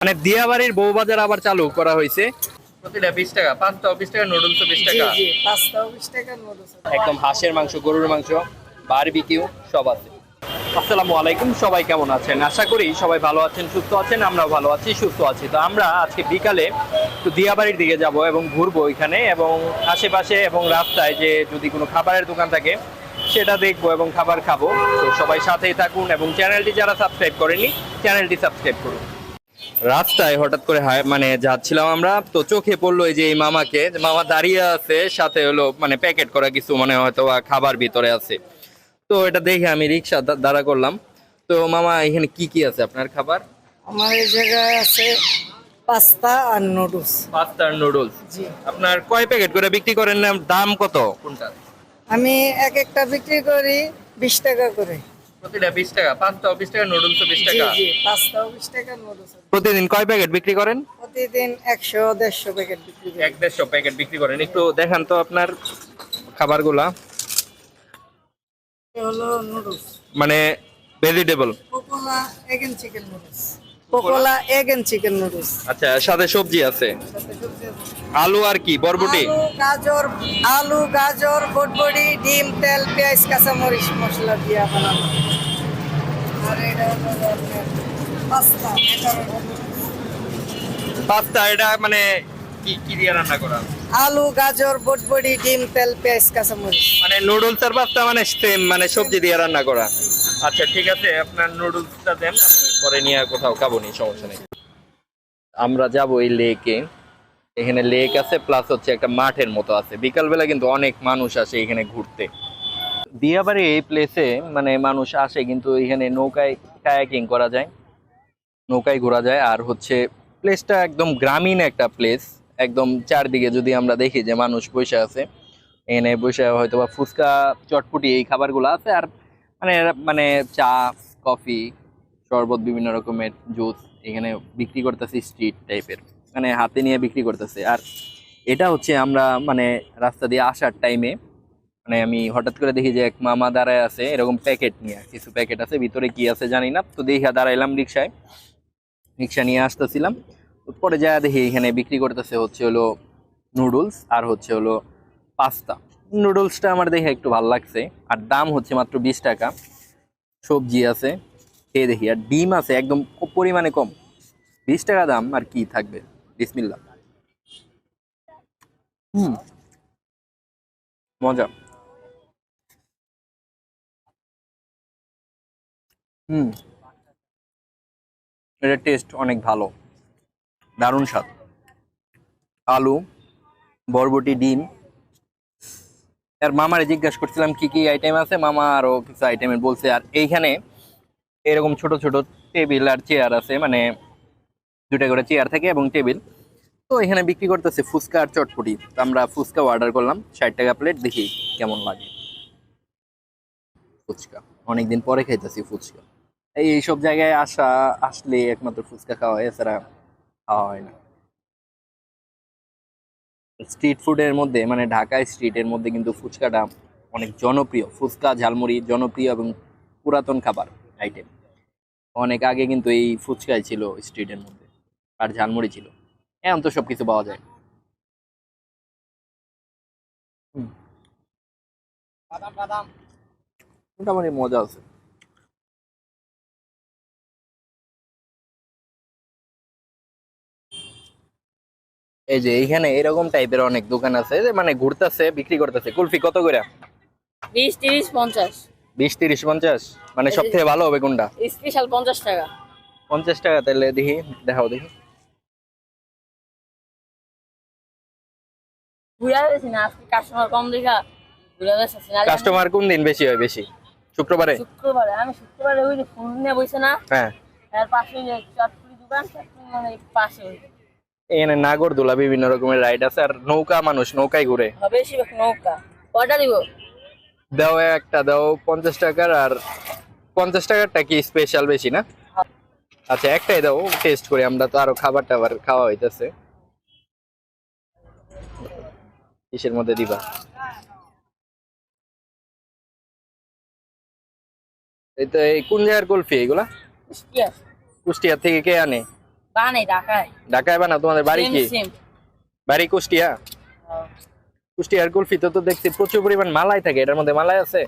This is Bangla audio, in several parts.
মানে দিয়াবাড়ির বউবাজার আবার চালু করা হয়েছে। প্রতিটা বিশ টাকা পাঁচটা বিশ টাকা নুডলস বিশ টাকা। একদম হাঁসের মাংস গরুর মাংস বারবিকিউ সব আছে। আসসালামু আলাইকুম সবাই কেমন আছেন? আশা করি সবাই ভালো আছেন সুস্থ আছেন আমরাও ভালো আছি সুস্থ আছি। তো আমরা আজকে বিকালে একটু দিয়াবাড়ির দিকে যাব এবং ঘুরবো এখানে এবং আশেপাশে এবং রাস্তায় যে যদি কোনো খাবারের দোকান থাকে সেটা দেখব এবং খাবার খাব। তো সবাই সাথেই থাকুন এবং চ্যানেলটি যারা সাবস্ক্রাইব করেনি চ্যানেলটি সাবস্ক্রাইব করুন। রাস্তায় হঠাৎ করে মানে যাচ্ছিলাম আমরা তো চোখে পড়ল এই যে এই মামাকে যে মামা দাঁড়িয়ে আছে সাথে হলো মানে প্যাকেট করা কিছু মানে হয়তো খাবার ভিতরে আছে। তো এটা দেখে আমি রিক্সা দাঁড়া করলাম। তো মামা এখানে কি কি আছে আপনার খাবার? আমার এই জায়গায় আছে পাস্তা আর নুডলস। Pasta noodles. জি। আপনার কয় প্যাকেট করে বিক্রি করেন? না দাম কত? কোনটা? আমি এক একটা বিক্রি করি বিশ টাকা করে। প্রতিটা বিশ টাকা পাঁচটা বিশ টাকা নুডলস বিশ টাকা। জি পাঁচটা বিশ টাকা। নুডলস প্রতিদিন কয় প্যাকেট বিক্রি করেন? প্রতিদিন একশো দেড়শো প্যাকেট বিক্রি করেন এক দেড়শো প্যাকেট বিক্রি করেন। একটু দেখান তো আপনার খাবারগুলা। হলো নুডলস মানে ভেজিটেবল পকোলা এগ এন্ড চিকেন নুডলস পকোলা এগ এন্ড চিকেন নুডলস আচ্ছা সাথে সবজি আছে। আলু আর কি বরবটি? গাজর আলু গাজর বটবড়ি ডিম তেল পেঁয়াজ কাঁচামরিচ মশলা দিয়ে বানানো। আর এটা হলো পাস্তা পাস্তা এটা মানে কি কি দিয়ে রান্না করা? আলু গাজর বটবড়ি ডিম তেল পেঁয়াজ কাঁচামরিচ। মানে নুডলস আর পাস্তা মানে সেম মানে সবজি দিয়ে রান্না করা। আচ্ছা ঠিক আছে আপনার নুডলসটা দেন আমি পরে নিয়ে কোথাও খাব নি, সমস্যা নেই। আমরা যাব এই লেকে। এখানে লেক আছে প্লাস হচ্ছে একটা মাঠের মতো আছে। বিকালবেলা কিন্তু অনেক মানুষ আসে এখানে ঘুরতে। দিয়াবাড়ি এই প্লেসে মানে মানুষ আসে কিন্তু এখানে নৌকায় কায়াকিং করা যায়। নৌকায় ঘোরা যায়। আর হচ্ছে প্লেসটা একদম গ্রামীণ একটা প্লেস একদম চারদিকে যদি আমরা দেখি যে মানুষ বসে আছে, এখানে বসে হয়তো বা ফুচকা, চটপুটি এই খাবারগুলো আছে। আর মানে মানে চা কফি শরবত, বিভিন্ন রকমের জুস এখানে বিক্রি করতেছে স্ট্রিট টাইপের মানে হাতে নিয়ে বিক্রি করতেছে। আর এটা হচ্ছে আমরা মানে রাস্তা দিয়ে আসার টাইমে মানে আমি হঠাৎ করে দেখি যে এক মামা দাঁড়ায় আছে, এরকম প্যাকেট নিয়ে। কিছু প্যাকেট আছে, ভিতরে কি আছে জানি না। তো দেখে দাঁড়াইলাম রিক্সায়। রিক্সা নিয়ে আসতেছিলাম। পরে যা দেখি এখানে বিক্রি করতেছে হচ্ছে হলো নুডলস আর হচ্ছে হলো পাস্তা নুডলসটা আমার দেখে একটু ভালো লাগছে। আর দাম হচ্ছে মাত্র বিশ টাকা। সবজি আছে। খেয়ে দেখি। আর ডিম আছে একদম পরিমাণে কম। বিশ টাকা দাম আর কি থাকবে? বিসমিল্লা হুম। মজা। হুম। এটার টেস্ট অনেক ভালো। দারুণ স্বাদ। আলু, বরবটি, ডিম। আর মামারে জিজ্ঞাসা করছিলাম কি কি আইটেম আছে? মামা আরও কিছু আইটেমের বলছে। আর এইখানে এরকম ছোট ছোট টেবিল আর চেয়ার আছে মানে দুটা করে চেয়ার থাকে এবং টেবিল তো এখানে বিক্রি করতেছে ফুচকা আর চটপটি। তো আমরা ফুচকা অর্ডার করলাম, ষাট টাকা প্লেট দেখি কেমন লাগে। ফুচকা, অনেকদিন পরে খাইতেছি ফুচকা। এই এইসব জায়গায় আসা, আসলে একমাত্র ফুচকা খাওয়া হয়, এছাড়া খাওয়া হয় না। স্ট্রিট ফুডের মধ্যে মানে ঢাকায় স্ট্রিটের মধ্যে কিন্তু ফুচকাটা অনেক জনপ্রিয়। ফুচকা, ঝালমুড়ি জনপ্রিয় এবং পুরাতন খাবার। আইটেম অনেক আগে কিন্তু এই ফুচকাই ছিল স্ট্রিটের মধ্যে আর ঝালমুড়ি ছিল। এখন তো সব কিছু পাওয়া যায়। মোটামুটি মজা আছে। এই যে এইখানে এরকম টাইপের অনেক দোকান আছে যে মানে ঘুরতেছে বিক্রি করতেছে। কুলফি কত করে? বিশ তিরিশ পঞ্চাশ। বিশ তিরিশ পঞ্চাশ? মানে সব থেকে ভালো হবে কোনটা? স্পেশাল পঞ্চাশ টাকা। পঞ্চাশ টাকা তাহলে দেখি দেখাও দেখি। কাস্টমার কম দেখা। কাস্টমার কোন দিন বেশি হয় বেশি? শুক্রবারে? শুক্রবারে আমি শুক্রবারে ওই ফুল নিয়ে বসে না হ্যাঁ। এর পাশে চটপুরি দোকান চটপুরি মানে পাশে এখানে নাগরদোলা বিভিন্ন রকমের রাইড আছে আর নৌকা মানুষ নৌকায় ঘুরে। হবে বেশিরভাগ নৌকা। কয়টা দিব? দাও একটা দাও পঞ্চাশ টাকার আর পঞ্চাশ টাকারটা কি স্পেশাল বেশি না? আচ্ছা একটাই দাও টেস্ট করি আমরা তো আরও খাবার টাবার খাওয়া হইতেছে। কিসের মধ্যে দিবা? এই তো এই কোন জায়গার কুলফি এগুলা? কুষ্টিয়া। থেকে কে আনে? ঢাকায়। ঢাকায় বানা তোমাদের বাড়ি কি? বাড়ি কুষ্টিয়া? কুষ্টিয়ার কুলফিতে তো দেখছি প্রচুর পরিমাণ মালাই থাকে। এটার মধ্যে মালাই আছে?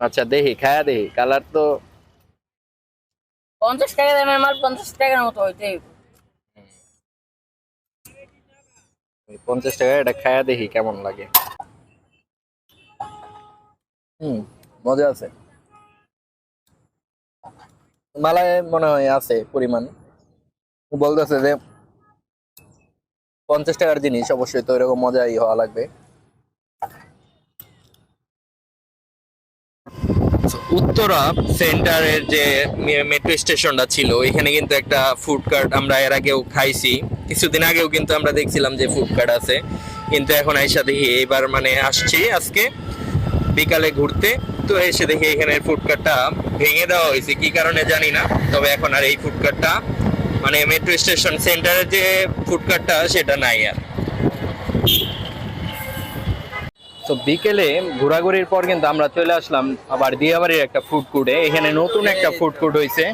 আচ্ছা দেখি খায়া দেখি কালার তো পঞ্চাশ টাকা দামের মাল পঞ্চাশ টাকার মতো হইতে পঞ্চাশ টাকা এটা খায়া দেখি কেমন লাগে? হুম মজা আছে। মালায় মনে হয় আছে পরিমাণ। বলতেছে যে পঞ্চাশ টাকার জিনিস, অবশ্যই তো এরকম মজাই হওয়া লাগবে। উত্তরা সেন্টারের যে মেট্রো স্টেশনটা ছিল, এখানে কিন্তু একটা ফুড কার্ট আমরা এর আগেও খাইছি। কিছুদিন আগেও কিন্তু আমরা দেখছিলাম যে ফুড কার্ট আছে। কিন্তু এখন আইসা দেখি, এবার মানে আসছি আজকে বিকালে ঘুরতে। তো এসে দেখি এখানে ফুড কার্টটা ভেঙে দেওয়া হয়েছে। কি কারণে জানি না, তবে এখন আর এই ফুড কার্টটা মানে মেট্রো স্টেশন সেন্টারের যে ফুড কার্টটা সেটা নাই আর। তো বিকেলে ঘোরাঘুরির পর কিন্তু আমরা চলে আসলাম আবার দিয়াবাড়ির একটা ফুড কোর্টে এখানে নতুন একটা ফুড কোর্ট হয়েছে।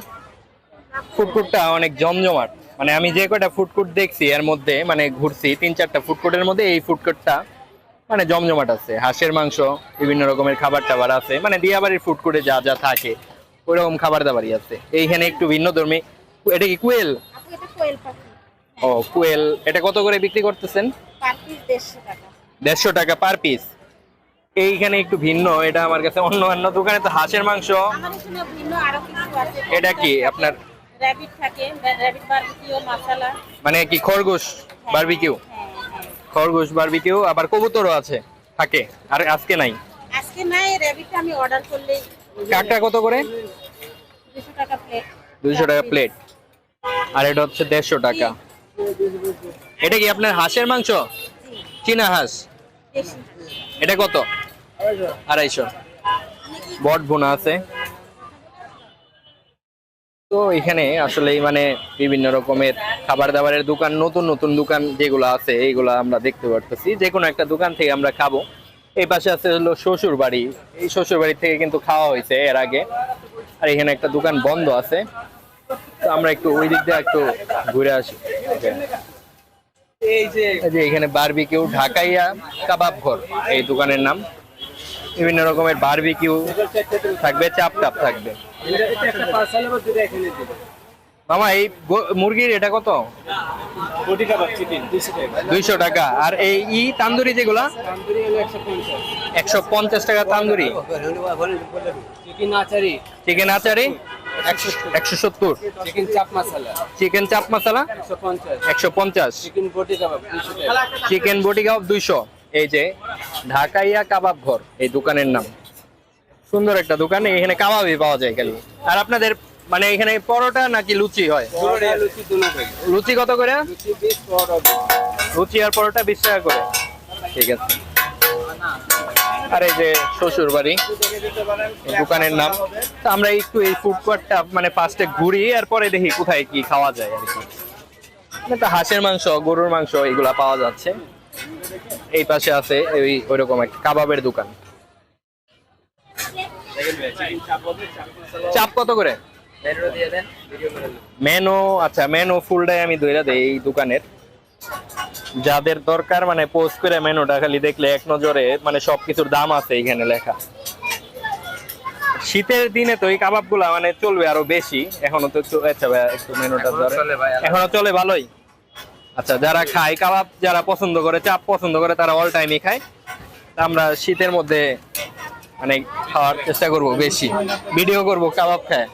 ফুড কোর্টটা অনেক জমজমাট। মানে আমি যে কয়টা ফুড কোর্ট দেখছি, এর মধ্যে মানে ঘুরছি, তিন চারটা ফুড কোর্টের মধ্যে এই ফুড কোর্টটা মানে জমজমাট আছে। হাঁসের মাংস, বিভিন্ন রকমের খাবার টাবার আছে। মানে দিয়াবাড়ির ফুড কোর্টে যা যা থাকে, ওইরকম খাবার দাবারই আছে। এইখানে একটু ভিন্ন ধর্মী এটা কি কুয়েল? ও কুয়েল। এটা কত করে বিক্রি করতেছেন? দেড়শো টাকা। Per piece. এইখানে একটু ভিন্ন এটা আমার কাছে অন্য অন্য দোকানে তো হাঁসের মাংস। আমার এখানে ভিন্ন আরও কিছু আছে। এটা কি আপনার? র্যাবিট থাকে র্যাবিট বারবিকিউ মশলা মানে কি খরগোশ বারবিকিউ হ্যাঁ হ্যাঁ। খরগোশ বারবিকিউ আবার কবুতরও আছে থাকে আর আজকে নাই। আজকে নাই র্যাবিটটা আমি অর্ডার করলেই। কাকটা কত করে? দুশো টাকা প্লেট দুইশো টাকা প্লেট আর এটা হচ্ছে দেড়শো টাকা। এটা কি আপনার হাঁসের মাংস? চীনা হাঁস। এটা কত? আড়াইশো। বট ভুনা আছে। তো এখানে আসলে মানে বিভিন্ন রকমের খাবার দাবারের দোকান, নতুন নতুন দোকান যেগুলো আছে, এইগুলো আমরা দেখতে পারতেছি। যে কোনো একটা দোকান থেকে আমরা খাব। এই পাশে আছে হলো শ্বশুর বাড়ি। এই শ্বশুর বাড়ি থেকে কিন্তু খাওয়া হয়েছে এর আগে। আর এখানে একটা দোকান বন্ধ আছে। তো আমরা একটু ওই দিক দিয়ে একটু ঘুরে আসি। এই যে এখানে বারবিকিউ ঢাকাইয়া কাবাব ঘর এই দোকানের নাম। বিভিন্ন রকমের বারবিকিউ থাকবে চাপ টাপ থাকবে মামা এই মুরগির এটা কত? দুইশো টাকা। আর এই ই তান্দুরি যেগুলা? একশো পঞ্চাশ। টাকা তান্দুরি। চিকেন আচারি। একশো সত্তর। চিকেন চাপ মশলা। চিকেন চাপ মশলা? একশো পঞ্চাশ। চিকেন বটি কাবাব দুইশো। এই যে ঢাকাইয়া কাবাব ঘর এই দোকানের নাম। সুন্দর একটা দোকান এখানে কাবাবই পাওয়া যায় খালি। আর আপনাদের মানে এখানে পরোটা নাকি লুচি হয়? লুচি কত করে? লুচি আর পরোটা বিশ টাকা করে। ঠিক আছে। আর এই যে শ্বশুর বাড়ি দোকানের নাম। তো আমরা একটু এই ফুড কোর্টটা মানে ফার্স্টে ঘুরি আর পরে দেখি কোথায় কি খাওয়া যায় আর কি। মানে তো হাঁসের মাংস গরুর মাংস এগুলা পাওয়া যাচ্ছে। এই পাশে আছে ওই ওইরকম একটা কাবাবের দোকান। চাপ কত করে? মেনু আচ্ছা মেনু ফুলটাই আমি ধরে দেই এই দোকানের। যাদের দরকার মানে পোস্ট করে মেনুটা খালি দেখলে এক নজরে মানে সবকিছুর দাম আছে এখানে লেখা। শীতের দিনে তো এই কাবাবগুলা মানে চলবে আরও বেশি। এখনও তো আচ্ছা একটু মেনুটা ধরে এখনও চলে ভালোই। আচ্ছা যারা খায় কাবাব যারা পছন্দ করে চাপ পছন্দ করে তারা অল টাইমই খায়। তা আমরা শীতের মধ্যে মানে খাওয়ার চেষ্টা করব বেশি। ভিডিও করব কাবাব খায়।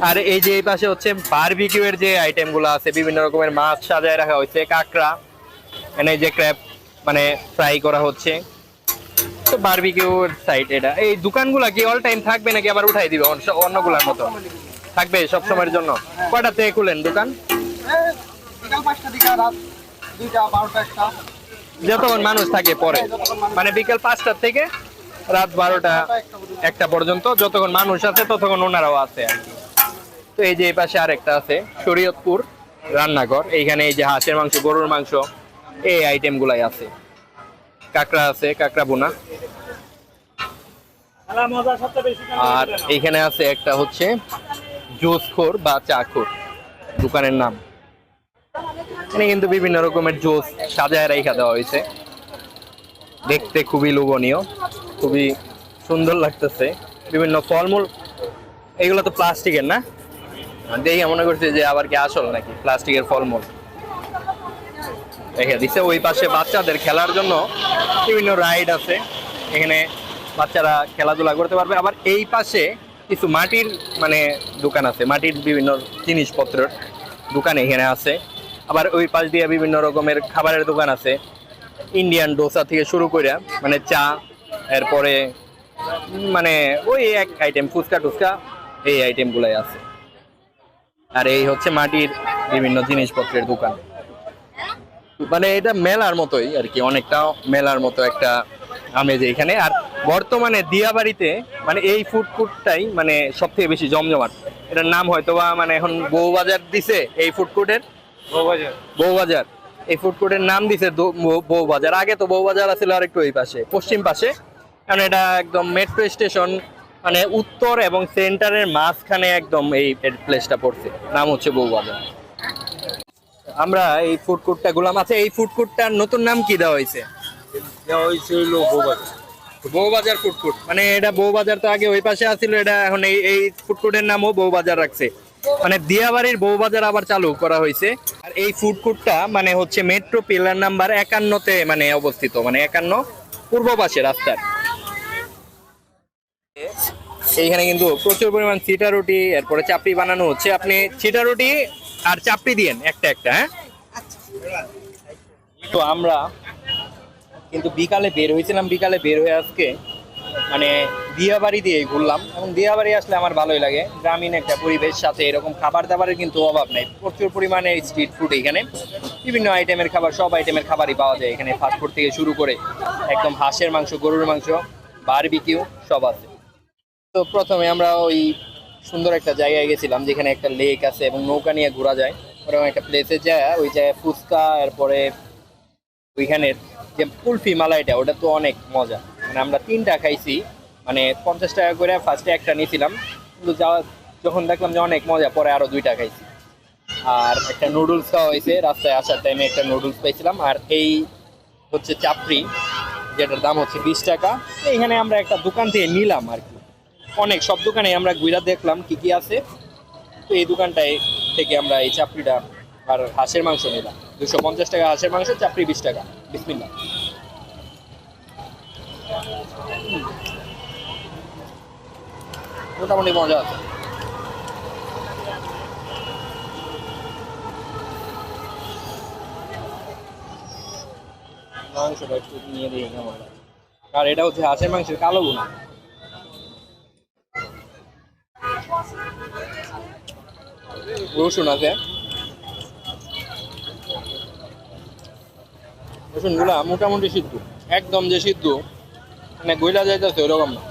আর এই যে এই পাশে হচ্ছে বারবিকিউ এর যে আইটেমগুলো আছে, বিভিন্ন রকমের মাছ সাজায় রাখা হয়েছে, কাঁকড়া এখানে যে ক্র্যাপ মানে ফ্রাই করা হচ্ছে। তো বারবিকিউ সাইট এটা। এই দোকানগুলা কি অল টাইম থাকবে নাকি আবার উঠাই দিবে অন্য- অন্যগুলার মতো? থাকবে সব সময়ের জন্য। কয়টা থেকে খুলেন দোকান? যতক্ষণ মানুষ থাকে পরে। মানে বিকেল পাঁচটার থেকে রাত বারোটা একটা পর্যন্ত, যতক্ষণ মানুষ আছে ততক্ষণ ওনারাও আছে আর কি। তো এই যে এই পাশে আরেকটা আছে, শরীয়তপুর রান্নাঘর। এইখানে এই যে হাঁসের মাংস, গরুর মাংস, এই আইটেম গুলাই আছে। কাঁকড়া আছে, কাঁকড়া বোনা আর এখানে আছে একটা হচ্ছে জোসখোর বা চাখোর, দোকানের নাম। এখানে কিন্তু বিভিন্ন রকমের জোস সাজায় রেখা দেওয়া হয়েছে। দেখতে খুবই লোভনীয়, খুবই সুন্দর লাগতেছে। বিভিন্ন ফলমূল এগুলো তো প্লাস্টিকের না? দেখে মনে করছে যে আবার কি আসল নাকি, প্লাস্টিকের ফলমূল। রেখে দিচ্ছে ওই পাশে বাচ্চাদের খেলার জন্য বিভিন্ন রাইড আছে, এখানে বাচ্চারা খেলাধুলা করতে পারবে। আবার এই পাশে কিছু মাটির মানে দোকান আছে, মাটির বিভিন্ন জিনিসপত্রের দোকান এখানে আছে। আবার ওই পাশ দিয়ে বিভিন্ন রকমের খাবারের দোকান আছে। ইন্ডিয়ান ডোসা থেকে শুরু করে মানে চা, এরপরে মানে ওই এক আইটেম ফুচকা টুচকা, এই আইটেমগুলাই আছে। আর এই হচ্ছে মাটির বিভিন্ন জিনিসপত্রের দোকান। মানে এটা মেলার মতোই আর কি অনেকটা মেলার মতো একটা আমেজ এখানে। আর বর্তমানে দিয়াবাড়িতে মানে এই ফুড কোর্টটাই মানে সব থেকে বেশি জমজমাট। এটার নাম হয়তো বা মানে এখন বউবাজার দিছে এই ফুড কোর্টের বউবাজার। এই ফুড কোর্টের নাম দিছে বউবাজার। আগে তো বউবাজার আছিল আর একটু ওই পাশে পশ্চিম পাশে। কারণ এটা একদম মেট্রো স্টেশন মানে উত্তর এবং সেন্টারের মাঝখানে একদম এই প্লেসটা পড়ছে। নাম হচ্ছে বউবাজার আমরা এই ফুড কোর্টটা গুলাম। আছে এই ফুড কোর্টটার নতুন নাম কি দেওয়া হয়েছে? বউবাজার ফুড কোর্ট মানে এটা বউবাজার তো আগে ওই পাশে আছিল এটা এখন এই এই ফুড কোর্টের নামও বউবাজার রাখছে। মানে দিয়াবাড়ির বউবাজার আবার চালু করা হয়েছে। আর এই ফুড কোর্টটা মানে হচ্ছে মেট্রো পিলার নাম্বার একান্নতে মানে অবস্থিত। মানে একান্ন পূর্ব পাশে রাস্তার। এইখানে কিন্তু প্রচুর পরিমাণ চিটা রুটি এরপরে চাপড়ি বানানো হচ্ছে। আপনি চিটা রুটি আর চাপড়ি দিয়েন একটা একটা হ্যাঁ? তো আমরা কিন্তু বিকালে বের হয়েছিলাম বিকালে বের হয়ে আজকে মানে দিয়াবাড়ি দিয়ে ঘুরলাম। এবং দিয়াবাড়ি আসলে আমার ভালোই লাগে। গ্রামীণ একটা পরিবেশ সাথে এরকম খাবার দাবারের কিন্তু অভাব নেই। প্রচুর পরিমাণে স্ট্রিট ফুড এখানে। বিভিন্ন আইটেমের খাবার সব আইটেমের খাবারই পাওয়া যায় এখানে। ফাস্টফুড থেকে শুরু করে একদম হাঁসের মাংস গরুর মাংস বারবিকিউ সব আছে। তো প্রথমে আমরা ওই সুন্দর একটা জায়গায় গেছিলাম, যেখানে একটা লেক আছে এবং নৌকা নিয়ে ঘোরা যায়। ওরকম একটা প্লেসে যায়, ওই জায়গায় ফুচকা, এরপরে ওইখানের যে কুলফি মালাইটা, ওটা তো অনেক মজা। মানে আমরা তিনটা খাইছি মানে পঞ্চাশ টাকা করে ফার্স্টে একটা নিয়েছিলাম, কিন্তু যাওয়া যখন দেখলাম যে অনেক মজা, পরে আরও দুইটা খাইছি। আর একটা নুডলস খাওয়া হয়েছে, রাস্তায় আসার টাইমে একটা নুডলস পাইছিলাম। আর এই হচ্ছে চাপড়ি, যেটার দাম হচ্ছে বিশ টাকা। এখানে আমরা একটা দোকান থেকে নিলাম আর কি। অনেক, সব দোকানে আমরা ঘুরা দেখলাম কি কি আছে। তো এই দোকানটায় থেকে আমরা এই চাপড়িটা আর হাঁসের মাংস নিলাম। দুশো পঞ্চাশ টাকা হাঁসের মাংস, চাপড়ি বিশ টাকা। বিসমিল্লা। মোটামুটি মজা আছে। মাংসটা একটু নিয়ে কেমন আর এটা হচ্ছে হাঁসের মাংসের কালো গুণা রসুন আছে। রসুনগুলা মোটামুটি সিদ্ধ একদম যে সিদ্ধ মানে গইলা যাইতেছে ওরকম না।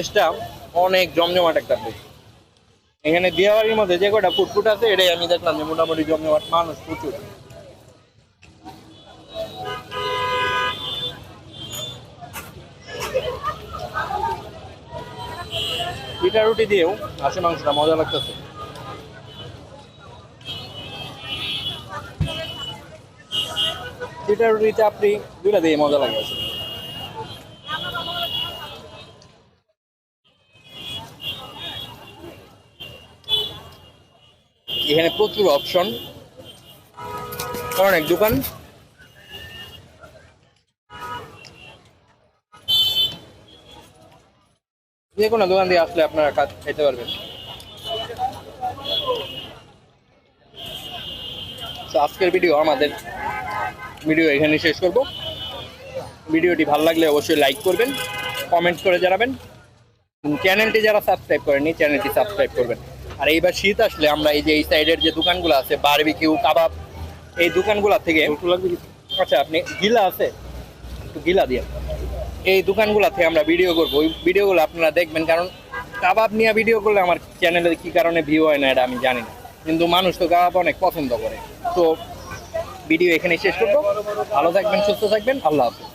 প্লেসটা অনেক জমজমাট একটা প্লেস এখানে দিয়াবাড়ির মধ্যে যে কটা ফুটফুট আছে, এটাই আমি দেখলাম যে মোটামুটি জমজমাট মানুষ প্রচুর। পিঠা রুটি দিয়েও হাঁসের মাংসটা মজা লাগতেছে। পিঠা রুটি চাপড়ি দুইটা দিয়ে মজা লাগে এখানে প্রচুর অপশন। অনেক দোকান। যে কোনো দোকান দিয়ে আসলে আপনারা কাজ খেতে পারবেন। আজকের ভিডিও আমাদের ভিডিও এখানে শেষ করব। ভিডিওটি ভালো লাগলে অবশ্যই লাইক করবেন কমেন্ট করে জানাবেন। চ্যানেলটি যারা সাবস্ক্রাইব করেনি চ্যানেলটি সাবস্ক্রাইব করবেন। আর এইবার শীত আসলে আমরা এই যে এই সাইডের যে দোকানগুলো আছে বারবিকিউ কাবাব এই দোকানগুলা থেকে আচ্ছা আপনি গিলা আছে? একটু গিলা দিয়ে। এই দোকানগুলা থেকে আমরা ভিডিও করব। ওই ভিডিওগুলো আপনারা দেখবেন কারণ কাবাব নিয়ে ভিডিও করলে আমার চ্যানেলে কি কারণে ভিউ হয় না এটা আমি জানি না। কিন্তু মানুষ তো কাবাব অনেক পছন্দ করে। তো ভিডিও এখানে শেষ করব। ভালো থাকবেন সুস্থ থাকবেন। আল্লাহ হাফিজ।